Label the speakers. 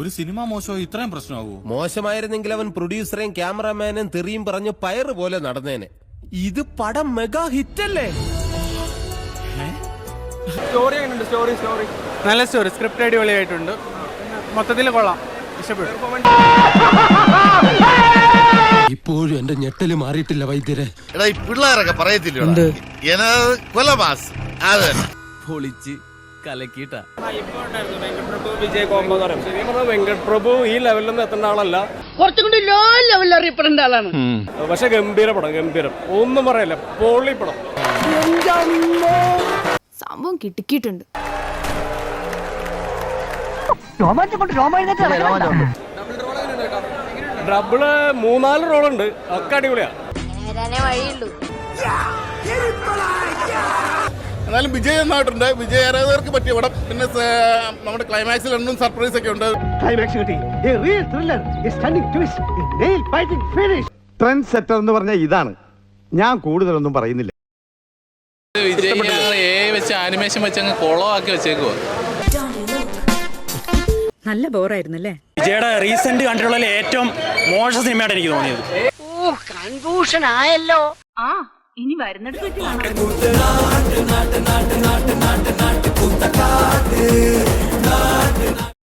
Speaker 1: ഒരു സിനിമ മോശം ഇത്രയും പ്രശ്നമാകൂ
Speaker 2: മോശമായിരുന്നെങ്കിൽ അവൻ പ്രൊഡ്യൂസറെയും ക്യാമറമാനും തെറിയും പറഞ്ഞു പയറ് പോലെ നടന്നേനെ. ഇത് പടം മെഗാ ഹിറ്റല്ലേ?
Speaker 3: സ്റ്റോറി എങ്ങനെയുണ്ട്? Story story.
Speaker 4: നല്ല സ്റ്റോറി. സ്ക്രിപ്റ്റ് അടിപൊളിയായിട്ടുണ്ട്. മൊത്തത്തിൽ കൊള്ളാം. ഇഷ്ടപ്പെട്ടു.
Speaker 2: ഇപ്പോഴും എന്റെ ഞെട്ടൽ മാറിയിട്ടില്ല വൈദ്യരെ.
Speaker 5: എടാ ഈ പിള്ളേരൊക്കെ പറയത്തില്ല കൊലമാസ് അത്.
Speaker 2: പൊളിച്ച് കലക്കിട്ടാ
Speaker 3: വെങ്കട്പ്രഭു ഈ ലെവലിലൊന്നും എത്തേണ്ട ആളല്ല.
Speaker 6: കുറച്ചും കൂടി ലോ ലെവലിൽ അറിയപ്പെടേണ്ട ആളാണ്.
Speaker 3: പക്ഷെ ഗംഭീര പടം ഗംഭീരം. ഒന്നും പറയല്ല പൊള്ളി പടം.
Speaker 7: സംഭവം കിട്ടിക്കിട്ടുണ്ട്
Speaker 3: ഡബിൾ മൂന്നാൽ റോളുണ്ട്. ഒക്കെ അടിപൊളിയാ.
Speaker 7: വഴിയുള്ളൂ.
Speaker 5: എന്നാലും വിജയ് നന്നായിട്ടുണ്ട്. വിജയ് ആരാധകർക്ക് പറ്റിയ പടം. പിന്നെ നമ്മുടെ ക്ലൈമാക്സിൽ രണ്ടും സർപ്രൈസ് ഒക്കെ ഉണ്ട്.
Speaker 8: ട്രെൻഡ് സെറ്റർ എന്ന് പറഞ്ഞാൽ ഇതാണ്. ഞാൻ കൂടുതലൊന്നും പറയുന്നില്ല.
Speaker 9: വിജയ് ഏ വെച്ച് ആനിമേഷൻ വെച്ച് അങ്ങ് കൊളമാക്കി വെച്ചേക്കുവാ.
Speaker 6: നല്ല ബോറായിരുന്നല്ലേ
Speaker 4: വിജയുടെ റീസെന്റ് കണ്ടിട്ടുള്ള ഏറ്റവും മോശ സിനിമയായിട്ട് എനിക്ക് തോന്നിയത്.
Speaker 6: ഓ കൺഫ്യൂഷൻ ആയല്ലോ. ആ ഇനി വരുന്നിടത്ത് വെച്ച് കാണാം.